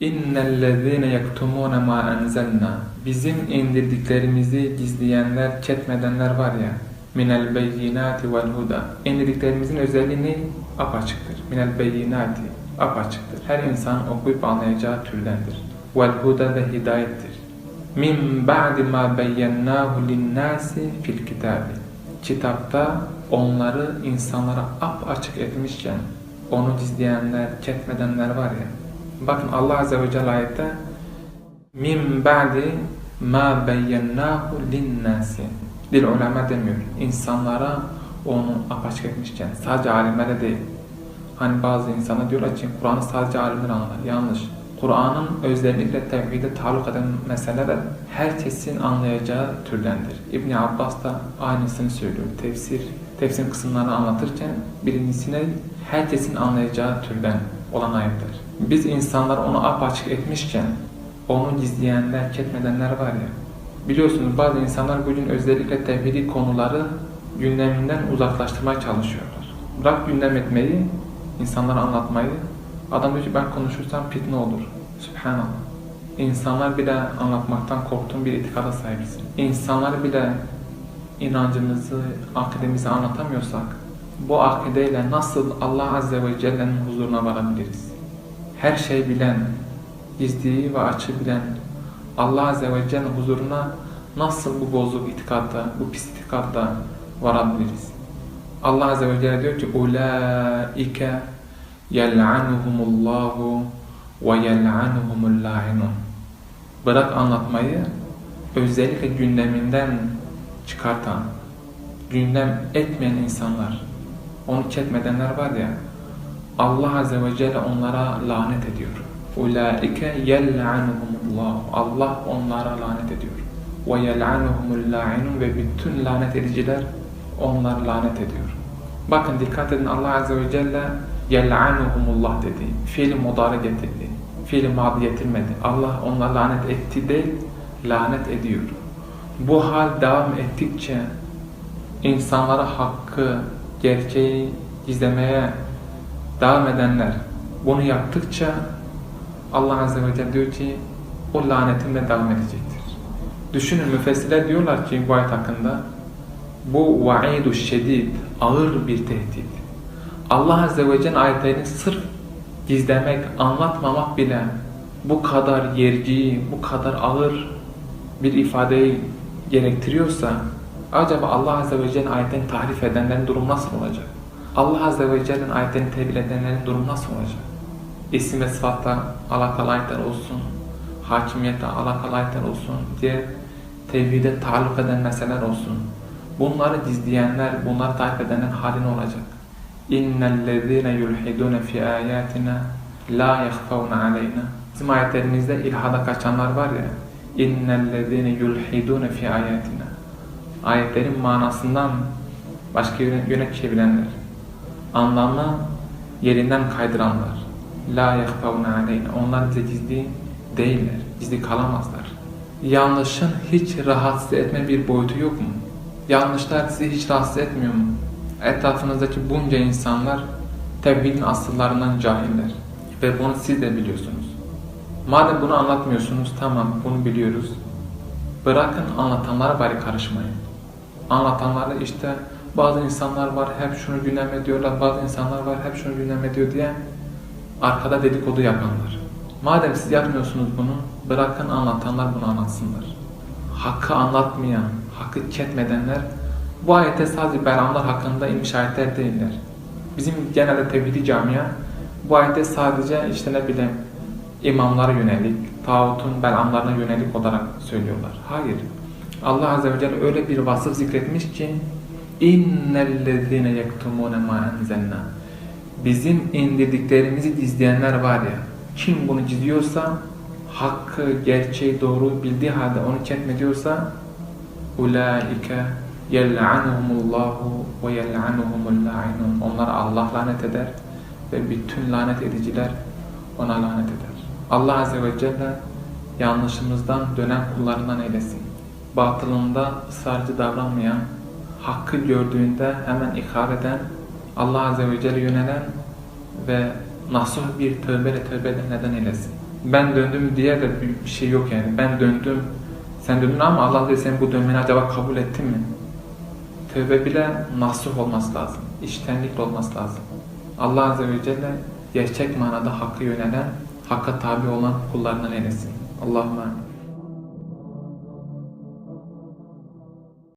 İnnellezîne yektumûne mâ enzelnâ Bizim indirdiklerimizi gizleyenler, ketmedenler var ya minel beyinâti vel huda İndirdiklerimizin özelliği ne? Apaçıktır. Minel beyinâti apaçıktır. Her insan okuyup anlayacağı türdendir. Vel huda da hidayettir. Min ba'di ma beyyennâhu linnâsi fil kitâbi Kitapta onları insanlara apaçık etmişken onu gizleyenler, ketmedenler var ya Bakın Allah Azze ve Celle ayette min ba'di ma beyyennahu linnâsi Dil ulema demiyor. İnsanlara onu apaçık etmişken sadece alimlere değil. Hani bazı insanlar diyorlar ki Kur'an'ı sadece alimler anlar. Yanlış. Kur'an'ın özellikle tevhide taluk eden meseleler herkesin anlayacağı türdendir. İbn Abbas da aynısını söylüyor. Tefsir, tefsir kısımlarını anlatırken birincisine herkesin anlayacağı türden olan ayetler. Biz insanlar onu apaçık etmişken onu gizleyenler, ketmedenler var ya. Biliyorsunuz bazı insanlar bugün özellikle tevhidi konuları gündeminden uzaklaştırmaya çalışıyorlar. Bırak gündem etmeyi, insanlara anlatmayı. Adam diyor ki ben konuşursam fitne olur. Subhanallah. İnsanlar bile anlatmaktan korktuğum bir itikada sahibiz. İnsanlar bile inancımızı, akidemizi anlatamıyorsak bu akideyle nasıl Allah Azze ve Celle'nin huzuruna varabiliriz? Her şey bilen, gizliyi ve açı bilen Allah Azze ve Celle huzuruna nasıl bu bozuk itikadda, bu pis itikadda varabiliriz? Allah Azze ve Celle diyor ki اُولَٰئِكَ يَلْعَنُهُمُ اللّٰهُ وَيَلْعَنُهُمُ اللّٰعِنُونَ Bırak anlatmayı, özellikle gündeminden çıkartan, gündem etmeyen insanlar, onu ketmedenler var ya, Allah Azze ve Celle onlara lanet ediyor. Ulaike yel'anuhumullah. Allah onlara lanet ediyor. Ve yel'anuhumul ve bütün lanet ediciler onlar lanet ediyor. Bakın dikkat edin Allah Azze ve Celle yel'anuhumullah dedi. Fiil mudarı getirdi. Fiil madi getirmedi. Allah onlara lanet etti değil, lanet ediyor. Bu hal devam ettikçe insanlara hakkı, gerçeği gizlemeye devam edenler bunu yaptıkça Allah Azze ve Celle diyor ki o lanetimle devam edecektir. Düşünün müfessirler diyorlar ki bu ayet hakkında bu vaidu şedid ağır bir tehdit. Allah Azze ve Celle ayetlerini sırf gizlemek, anlatmamak bile bu kadar yerci, bu kadar ağır bir ifadeyi gerektiriyorsa acaba Allah Azze ve Celle ayetlerini tahrif edenlerin durum nasıl olacak? Allah Azze ve Celle'nin ayetlerini tevil edenlerin durum nasıl olacak? İsim ve sıfatla alakalı ayetler olsun, hakimiyete alakalı ayetler olsun, diğer tevhide taalluk eden meseleler olsun. Bunları gizleyenler, bunları takip edenler hali ne olacak? İnnellezîne yulhidûne fi âyâtina la yahfavne aleyna. Bizim ayetlerimizde ilhada kaçanlar var ya. İnnellezîne yulhidûne fi âyâtina. Ayetlerin manasından başka yöne çevirenler. Anlamı yerinden kaydıranlar. La yahfavne aleyna. Onlar bize gizli değiller. Gizli kalamazlar. Yanlışın hiç rahatsız etme bir boyutu yok mu? Yanlışlar sizi hiç rahatsız etmiyor mu? Etrafınızdaki bunca insanlar tevhidin asıllarından cahiller. Ve bunu siz de biliyorsunuz. Madem bunu anlatmıyorsunuz tamam bunu biliyoruz. Bırakın anlatanlara bari karışmayın. Anlatanlara işte bazı insanlar var hep şunu gündem ediyorlar, bazı insanlar var hep şunu gündem ediyor diye arkada dedikodu yapanlar. Madem siz yapmıyorsunuz bunu, bırakın anlatanlar bunu anlatsınlar. Hakkı anlatmayan, hakkı ketmedenler bu ayette sadece belamlar hakkında inmiş ayetler değiller. Bizim genelde tevhidi camia bu ayette sadece işte ne bileyim imamlara yönelik, tağutun belamlarına yönelik olarak söylüyorlar. Hayır. Allah Azze ve Celle öyle bir vasıf zikretmiş ki İnnellezîne yektumûne mâ enzelnâ Bizim indirdiklerimizi gizleyenler var ya kim bunu gizliyorsa hakkı, gerçeği, doğru bildiği halde onu ketmediyorsa ulaike yel'anuhumullahu ve yel'anuhumul la'inun Onlara Allah lanet eder ve bütün lanet ediciler ona lanet eder. Allah Azze ve Celle yanlışımızdan dönen kullarından eylesin. Batılında ısrarcı davranmayan, hakkı gördüğünde hemen ikrar eden, Allah Azze ve Celle yönelen ve nasuh bir tövbeyle tövbe eden neden eylesin. ben döndüm diye de bir şey yok yani. Ben döndüm, sen döndün ama Allah da senin bu dönmeni acaba kabul etti mi? Tövbe bile nasuh olması lazım. İştenlikle olması lazım. Allah Azze ve Celle gerçek manada hakkı yönelen, hakka tabi olan kullarından eylesin. Allahümme amin.